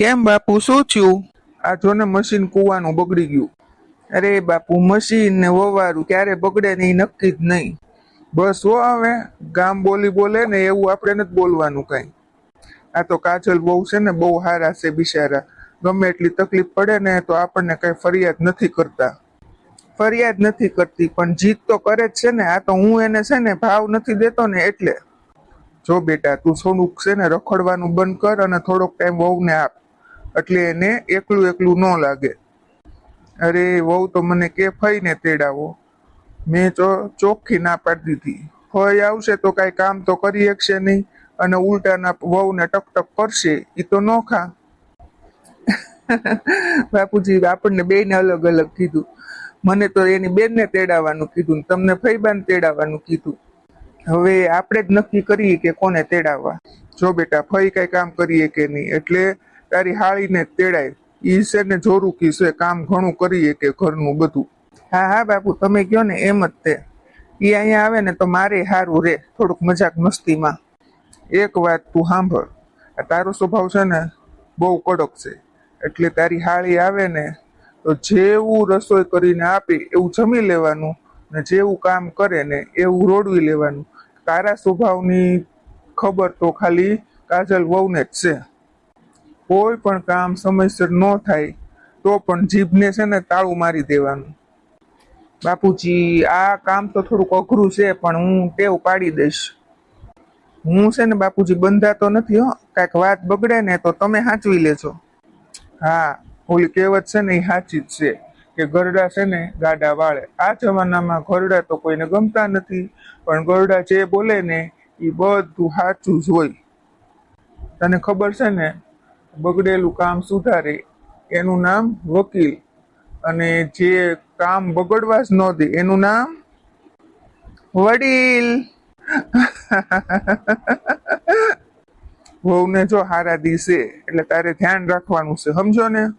કેમ બાપુ, શું થયું? આ જો ને મશીન કૂવાનું બગડી ગયું. અરે બાપુ, મશીન ને વવારું ક્યારે બગડે ને એ નક્કી જ નહીં. બસ હો હવે, ગામ બોલી બોલે ને એવું આપણે નથી બોલવાનું કાંઈ. આ તો કાજલ બહુ છે ને, બહુ હારા છે બિચારા. ગમે એટલી તકલીફ પડે ને તો આપણને કઈ ફરિયાદ નથી કરતા. ફરિયાદ નથી કરતી, પણ જીત તો કરે જ છે ને. આ તો હું એને છે ને ભાવ નથી દેતો ને એટલે. જો બેટા, તું સોનું છે ને રખડવાનું બંધ કર અને થોડોક ટાઈમ વહુને આપ. એટલે એને એકલું એકલું ન લાગે. અરે, વહુ તો મને કે ફઈને તેડાવો. મેં તો ચોખ્ખી ના પાડી દીધી. ફઈ આવશે તો કાંઈ કામ તો કરી શકશે નહીં અને ઉલટાના વહુને ટક કરશે એ તો ન ખા. બાપુજી, આપણને બેયને અલગ અલગ કીધું. મને તો એની બેનને તેડાવવાનું કીધું તમને ફઈબાન તેડાવવાનું કીધું. હવે આપણે જ નક્કી કરીએ કે કોને તેડાવવા. જો બેટા, ફઈ કઈ કામ કરીએ કે નહીં? એટલે તારી હાળીને તેડાય. ઈ છે ને જોરુકી છે, કામ ઘણું કરીએ કે ઘરનું બધું. હા હા, બાપુ, તમે કયો ને, એમ જ તે. એ અહીંયા આવે ને તો મારે સારું રે, થોડુંક મજાક મસ્તીમાં. એક વાત તું સાંભળ તારો સ્વભાવ છે ને બહુ કડક છે. એટલે તારી હાળી આવે ને તો જેવું રસોઈ કરીને આપે, એવું જમી લેવાનું ને જેવું કામ કરે ને એવું રોડવી લેવાનું. તારા સ્વભાવની ખબર તો ખાલી કાજલ વહુને જ છે. કોઈ પણ કામ સમયસર ન થાય, તો પણ જીભને છે ને તાળું મારી દેવાનું. બાપુજી, આ કામ તો થોડુંક અઘરું છે, પણ હું ટેવ પાડી દઈશ. હું છે ને બાપુજી બંધાતો નથી, હો. કાંઈક વાત બગડે ને તો તમે સાચવી લેજો. હા, ઓલી કહેવત છે ને એ સાચી જ છે, કે ગરડા છે ને ગાડા વાળે. આ જમાનામાં ઘરડા તો કોઈને ગમતા નથી, પણ ગરડા જે બોલે ને એ બધું સાચું જ હોય. તને ખબર છે ને બગડેલું કામ સુધારે, એનું નામ વકીલ. અને જે કામ બગડવા જ ન દે, એનું નામ વડીલ. વહુને જો હારા દિવસે, એટલે તારે ધ્યાન રાખવાનું છે, સમજો ને?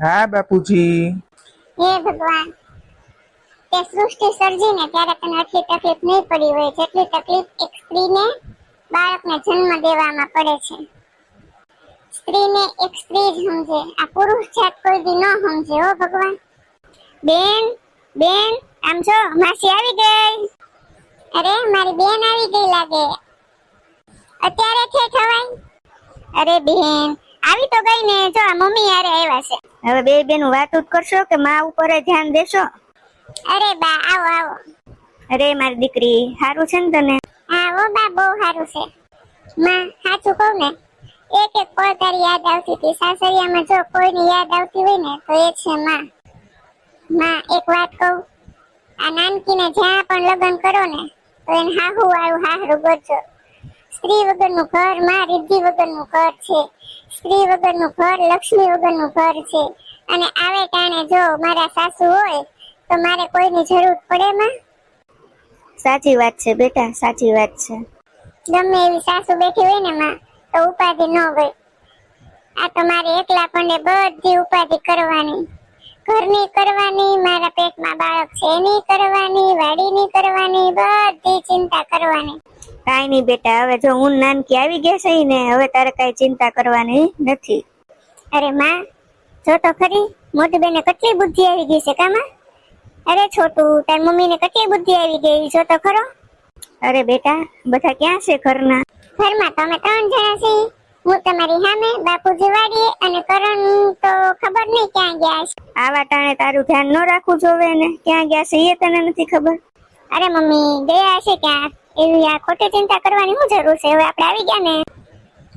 હા, બાપુજી. હે ભગવાન. તે સૃષ્ટિ સર્જીને ત્યારે તને આટલી તકલીફ નહીં પડી હોય, જેટલી તકલીફ એક સ્ત્રીને બાળકને જન્મ દેવામાં પડે છે. સ્ત્રીને એક સ્ત્રી જ સમજે. આ પુરુષ જાત કોઈ દી ન સમજે હો ભગવાન. બેન બેન આમ છો માસી આવી ગઈ. અરે મારી બેન આવી ગઈ લાગે. અત્યારે છે થવાય અરે બેન આવી તો ગઈ ને. જો મમ્મી યારે આવ્યા છે. હવે બે બેનું વાતું જ કરશો કે માં ઉપર ધ્યાન દેશો? અરે બા આવો આવો. અરે મારી દીકરી સારું છે ને તને? હા ઓ બા બહુ સારું છે. માં સાચું કહું ને એક એક પળ તારી યાદ આવતી હતી? સાસરિયામાં જો કોઈને યાદ આવતી હોય ને તો એ છે માં. માં એક વાત કહું. આ નાનકીને જ્યાં પણ લગ્ન કરો ને તો એને હાહુ આવ્યું હાહરું ગોતજો સ્ત્રી વગરનું ઘરમાં રિદ્ધિ વગરનું ઘર છે. સ્ત્રી વગરનું ઘર લક્ષ્મી વગરનું ઘર છે. અને આવે ટાણે જો મારા સાસુ હોય તો મારે કોઈની જરૂર પડે માં? સાચી વાત છે બેટા સાચી વાત છે. ગમે એવી સાસુ બેઠી હોય ને માં તો ઉપાધિ ન ગઈ આ તો મારે એકલા પણ બધી ઉપાધિ કરવાની. ઘરની કરવાની મારા પેટમાં બાળક છે એની કરવાની વાડીની કરવાની બધી ચિંતા કરવાની. કાંઈ નહીં બેટા હવે જો હું નાનકી આવી ગઈ છે ને હવે તારે કાંઈ ચિંતા કરવાની નથી. અરે માં જો તો ખરી મોટી બેને કેટલી બુદ્ધિ આવી ગઈ છે કામાં? અરે છોટું તાર મમ્મીને કેટલી બુદ્ધિ આવી ગઈ જો તો ખરો. અરે બેટા બધા ક્યાં છે ઘરના? ઘરમાં તમે ત્રણ જણા છીએ. હું તમારી સામે બાપુજી વાડીએ અને કરણ તો ખબર નહીં ક્યાં ગયા છે. આવા ટાણે તારું ધ્યાન ન રાખવું જોવે ને ક્યાં ગયા છે એ તને નથી ખબર. અરે મમ્મી ગયા છે ક્યાં? એવી આ ખોટી ચિંતા કરવાની શું જરૂર છે? હવે આપણે આવી ગયા ને.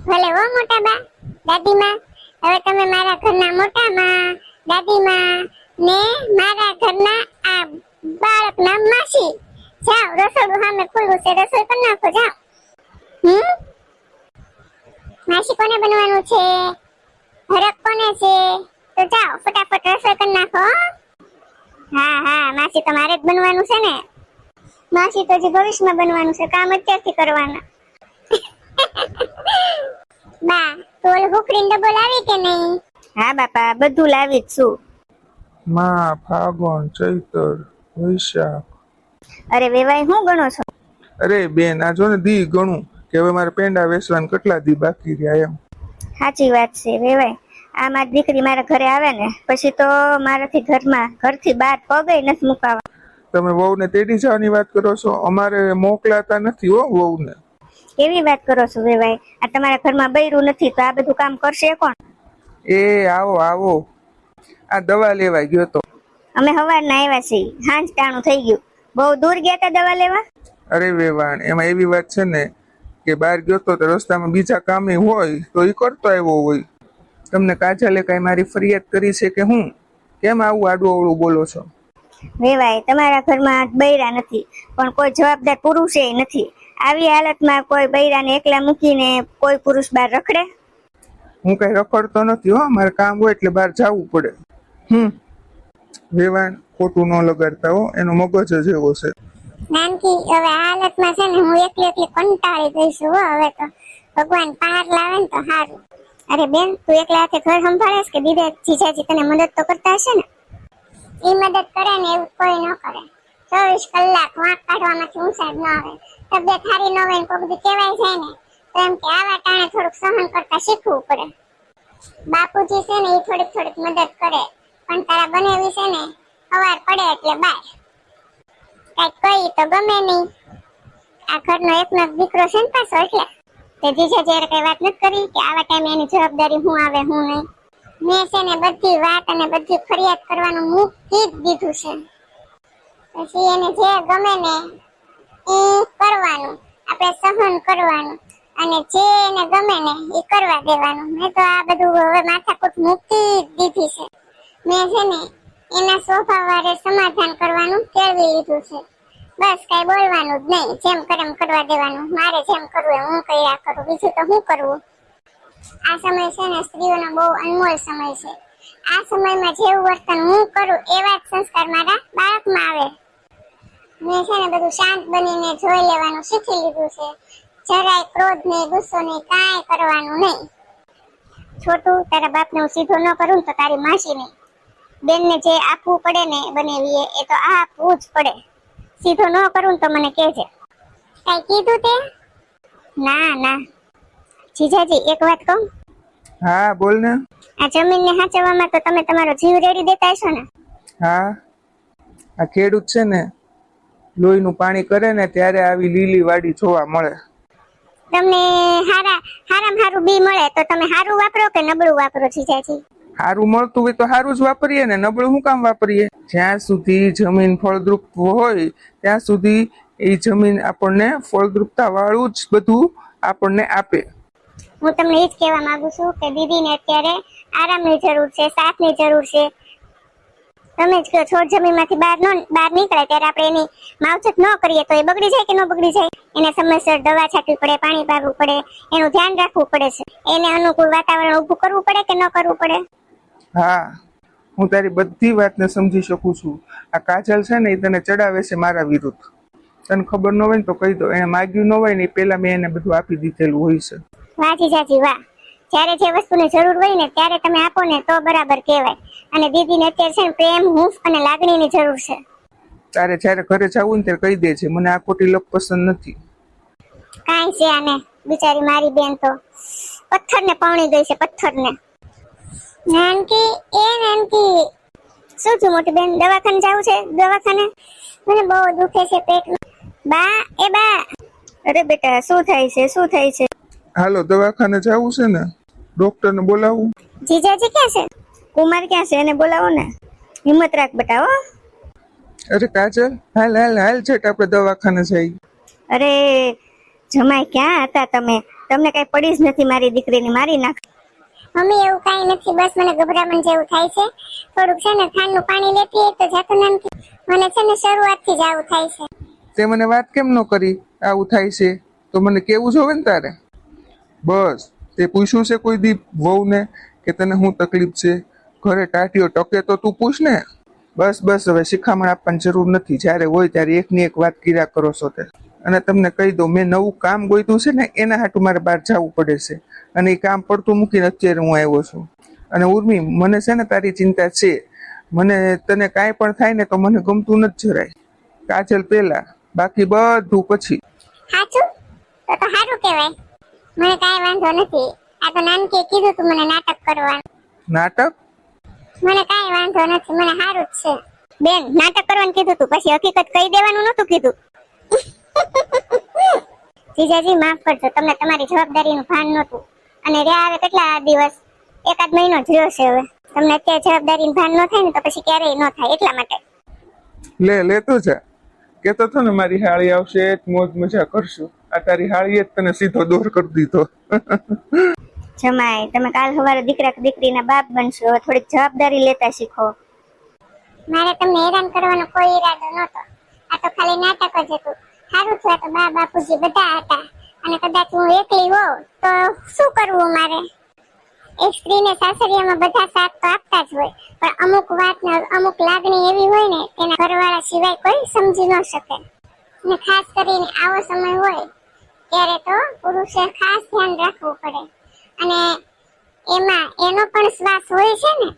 ભલે હો મોટા બા દાદીમાં. હવે તમે મારા ઘરના મોટા માં દાદીમાં ને મારા ઘરના આ બાળકના માસી. જાઓ રસોડું સામે ખુલ્લું છે. રસોઈ કરી નાખો જાઓ. હમ? માસી કોને બનવાનું છે? હરક કોને છે? તો જાઓ ફટાફટ રસોઈ કરી નાખો હા. હા માસી તમારે જ બનવાનું છે ને. માસી તો જે ભવિષ્યમાં બનવાનું છે કામ અત્યારથી કરવાના. બા તો ઓલું ભૂખરીને ડબલ આવી કે નહીં? હા બાપા બધું લાવી જ છું. માં ફાગણ ચૈતર વૈશાખ. અરે વેવાય હું ગણો છો? અરે બેન આ જો ને દી ઘણું કે હવે મારે પેંડા વેસવાન કેટલા દી બાકી રહ્યા એમ. સાચી વાત છે વેવાય. આ મારી દીકરી મારા ઘરે આવે ને પછી તો મારાથી ઘરમાં ઘરથી બહાર પગે નથી મુકાવા. તમે વહુને તેડી જવાની વાત કરો છો? અમારે મોકલાતા નથી હો વહુને. કેવી વાત કરો છો વેવાય? આ તમારા ઘરમાં બૈરું નથી તો આ બધું કામ કરશે કોણ? એ આવો આવો. આ દવા લેવા ગયો તો. અમે સવારના આવ્યા છીએ હાંજ ટાણું થઈ ગયું. બહુ દૂર ગયા હતા દવા લેવા? અરે વેવાણ એમાં એવી વાત છે ને કે બહાર ગયો તો રસ્તામાં બીજા કામે હોય તો એ કરતો આવ્યો હોય. તમને કાજલે કઈ મારી ફરિયાદ કરી છે કે હું? કેમ આવું આડું અવળું બોલો છો? વેવાય તમારા ઘરમાં બૈરા નથી પણ કોઈ જવાબદાર પુરુષ નથી. આવી હાલતમાં કોઈ બૈરાને એકલા મૂકીને કોઈ પુરુષ બહાર રખડે? હું કઈ રખડતો નથી હો મારે કામ હોય એટલે બહાર જવું પડે. હમ. વેવાણ ખોટું ન લગાડતા હો એનો મગજ જ એવો છે. નાનકી હવે હાલતમાં છે ને હું એકલી એકલી કંટાળી ગઈ છું હવે તો. ભગવાન પાર લાવે ને તો સારું અરે બેન, તું એકલા હાથે ઘર સંભાળે કે દીદા જીજાજી તને મદદ તો કરતા હશે ને? એ મદદ કરે ને એવું કોઈ ન કરે. ચોવીસ કલાક વાંક કાઢવામાંથી ઊંચાઈ ન આવે. તબિયત સારી ન હોય કોઈ બધું કહેવાય જાય ને. તો એમ કે આવા ટાણે થોડુંક સહન કરતા શીખવું પડે. બાપુજી છે ને એ થોડીક થોડીક મદદ કરે. પણ તારા બને વિશે ને અવાર પડે એટલે બાય કંઈક કહી તો ગમે નહીં. આ ઘરનો એકનો એક દીકરો છે ને પાછો એટલે. તે જીજે જયારે કઈ વાત નથી કરી કે આવા ટાઈમે એની જવાબદારી હું આવે, હું નહીં. મેં છે ને બધી વાત અને બધી ફરિયાદ કરવાનું મૂકી જ દીધું છે. પછી એને જે ગમે ને એ કરવાનું, આપણે સહન કરવાનું. અને જે એને ગમે ને એ કરવા દેવાનું. મેં તો આ બધું હવે માથાકૂટ મૂકી દીધી છે. મેં છે ને એના સ્વભાવ વારે સમાધાન કરવાનું કેળવી લીધું છે. બસ કઈ બોલવાનું જ નહીં. જેમ કરે એમ કરવા દેવાનું. મારે જેમ કરવું એમ હું કર્યા કરું. બીજું તો હું કરવું? આ સમય છે ને સ્ત્રીઓનો બહુ અનમોલ સમય છે. આ સમયમાં જેવું વર્તન હું કરું એવા જ સંસ્કાર મારા બાળકમાં આવે. મેં છે ને બધું શાંત બનીને જોઈ લેવાનું શીખી લીધું છે. જરાય ક્રોધ નહીં ગુસ્સો નહીં કાંઈ કરવાનું નહીં. છોટું, તારા બાપને હું સીધો ન કરું તો તારી માસી નહીં. બેનને જે આપવું પડે ને બનેવીએ એ તો આપવું જ પડે. સીધો ન કરું તો મને કહેજે. કઈ કીધું તે? ના ના. જીજાજી એક વાત કહું? હા બોલ ને. આ જમીનને હાચવવામાં તો તમે તમારો જીવ રેડી દેતા હશો ને? હા. આ ખેડૂત છે ને લોહીનું પાણી કરે ને ત્યારે આવી લીલી વાડી જોવા મળે. તમને હારા હારામાં હારું બી મળે તો તમે હારું વાપરો કે નબળું વાપરો જીજાજી? સારું મળતું હોય તો સારું જ વાપરીએ ને નબળું શું કામ વાપરીએ? જ્યાં સુધી જમીન ફળદ્રુપ હોય, ત્યાં સુધી એ જમીન આપણને ફળદ્રુપતા વાળું જ બધું આપણને આપે. હું તમને એ જ કહેવા માંગુ છું કે દીદીને અત્યારે આરામની જરૂર છે સાથની જરૂર છે. તમે જ કહો, છોડ જમીનમાંથી બહાર ન, બહાર નીકળે ત્યારે આપણે એની માવજત ન કરીએ તો એ બગડી જાય કે ન બગડી જાય? એને સમયસર દવા છાંટવી પડે, પાણી પાવું પડે, એનું ધ્યાન રાખવું પડે છે. એને અનુકૂળ વાતાવરણ ઊભું કરવું પડે કે ન કરવું પડે? હા. હું તારી બધી વાતને સમજી શકું છું. આ કાજલ છે ને એ તને ચડાવે છે મારા વિરુદ્ધ. તને ખબર ન હોય ને તો કહી દો. એને માગ્યું ન હોય ને પેલા મેં એને બધું આપી દીધેલું હોય છે. વાહ જીજાજી વાહ. જ્યારે જે વસ્તુની જરૂર હોય ને ત્યારે તમે આપો ને તો બરાબર કહેવાય. અને દીદીને અત્યારે છે ને પ્રેમ હૂંફ અને લાગણીની જરૂર છે. તારે જ્યારે ઘરે જવું ને ત્યારે કહી દેજે મને આ ખોટી લોક પસંદ નથી. કાંઈ છે આને? બિચારી મારી બેન તો પથ્થરને પાણી ગઈ છે પથ્થરને. નાનકી એ નાનકી. શું થયું મોટી બેન? દવાખાને જવું છે? દવાખાને? મને બહુ દુખે છે પેટમાં. બા એ બા. અરે બેટા શું થાય છે? શું થાય છે? હાલો દવાખાને જવું છે ને? ડોક્ટરને બોલાવું. જીજાજી ક્યાં છે? કુમાર ક્યાં છે? એને બોલાવો ને. હિંમત રાખ બેટા હો. અરે કાજલ હાલ હાલ હાલ છે આપણે દવાખાને જઈ. અરે જમાઈ ક્યાં હતા તમે? તમને કઈ પડી જ નથી મારી દીકરીને મારી નાખ. મમ્મી એવું કાઈ નથી, બસ મને ગભરામણ જેવું થાય છે. થોડુંક છે ને ઠંડુ પાણી લેતી તો જાતું નાનકી મને છે ને શરૂઆતથી જ આવું થાય છે. તે મને વાત કેમ ન કરી? આવું થાય છે? તો મને કેવું જોવે ને તારે? બસ, તે પૂછ્યું છે કોઈ દી વહુને કે તને શું તકલીફ છે? ઘરે ટાટીઓ ટકે તો તું પૂછ ને. બસ બસ, હવે શિખામણ આપવાની જરૂર નથી. જ્યારે હોય ત્યારે એકની એક વાત કર્યા કરો છો તે. અને તમને કહી દઉં, મેં નવું કામ ગોઈતું છે ને, એના હાટું મારે બહાર જવું પડે છે. અને એ કામ પડતું મૂકીને અત્યારે હું આવ્યો છું. અને ઉર્મી મને છે ને તારી ચિંતા છે. મને તને કાંઈ પણ થાય ને તો મને ગમતું નથી જરાય. કાજલ પહેલા બાકી બધું પછી. સાચું? તો તો સારું કહેવાય. મને કાંઈ વાંધો નથી. આ તો નાનકી કીધું તું મને નાટક કરવાનું. નાટક? મને કાંઈ વાંધો નથી. મને સારું જ છે. બેન નાટક કરવાનું કીધું તું. પછી હકીકત કહી દેવાનું નહોતું કીધું. જીજાજી માફ કરજો. તમને તમારી જવાબદારીનું ભાન નહોતું. અને રહ્યા આવે કેટલા દિવસ? એકાદ મહિનો જ રહ્યો છે હવે. તમને અત્યારે જવાબદારી ભાન ન થાય ને તો પછી ક્યારેય ન થાય એટલા માટે. લે લેતો છે. કેતો તો ને મારી હાળી આવશે મોજ મજા કરશું. આ તારી હાળીએ જ તને સીધો દોર કરી દીધો. જમાય તમે કાલ સવારે દીકરા કે દીકરીના બાપ બનશો હવે થોડીક જવાબદારી લેતા શીખો. મારે તમને હેરાન કરવાનો કોઈ ઈરાદો નહોતો. આ તો ખાલી નાટક જ હતું. સારું થયું આ તો બા બાપુજી બધા હતા. અને કદાચ હું એકલી હોઉં, તો શું કરવું મારે? એક સ્ત્રીને સાસરિયામાં બધા સાથ તો આપતા જ હોય, પણ અમુક વાત ને અમુક લાગણી એવી હોય ને, તેના ઘરવાળા સિવાય કોઈ સમજી ન શકે. અને ખાસ કરીને આવો સમય હોય, ત્યારે તો પુરુષે ખાસ ધ્યાન રાખવું પડે. અને એમાં એનો પણ શ્વાસ હોય છે ને,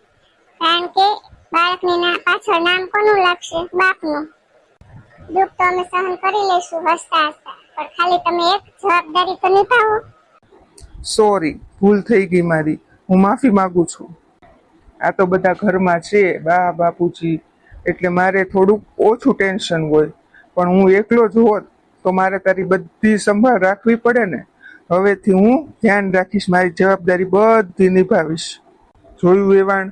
કારણ કે બાળકની ના પાછળ નામ કોનું લાગશે? બાપનું. દુઃખ તો અમે સહન કરી લઈશું, હસતા હસતા. પણ ખાલી તમે એક જવાબદારી તો નિભાવો. સોરી ભૂલ થઈ ગઈ મારી. હું માફી માંગુ છું. આ તો બધા ઘરમાં છે. બા, બાપુજી. એટલે મારે થોડુંક ઓછું ટેન્શન હોય. પણ હું એકલો જ હોત તો મારે તારી બધી સંભાળ રાખવી પડે ને. હવેથી હું ધ્યાન રાખીશ, મારી જવાબદારી બધી નિભાવીશ. જોયું એવાણ?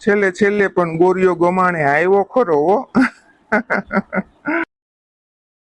છેલ્લે છેલ્લે પણ ગોરીઓ ગમાણે આવ્યો ખરો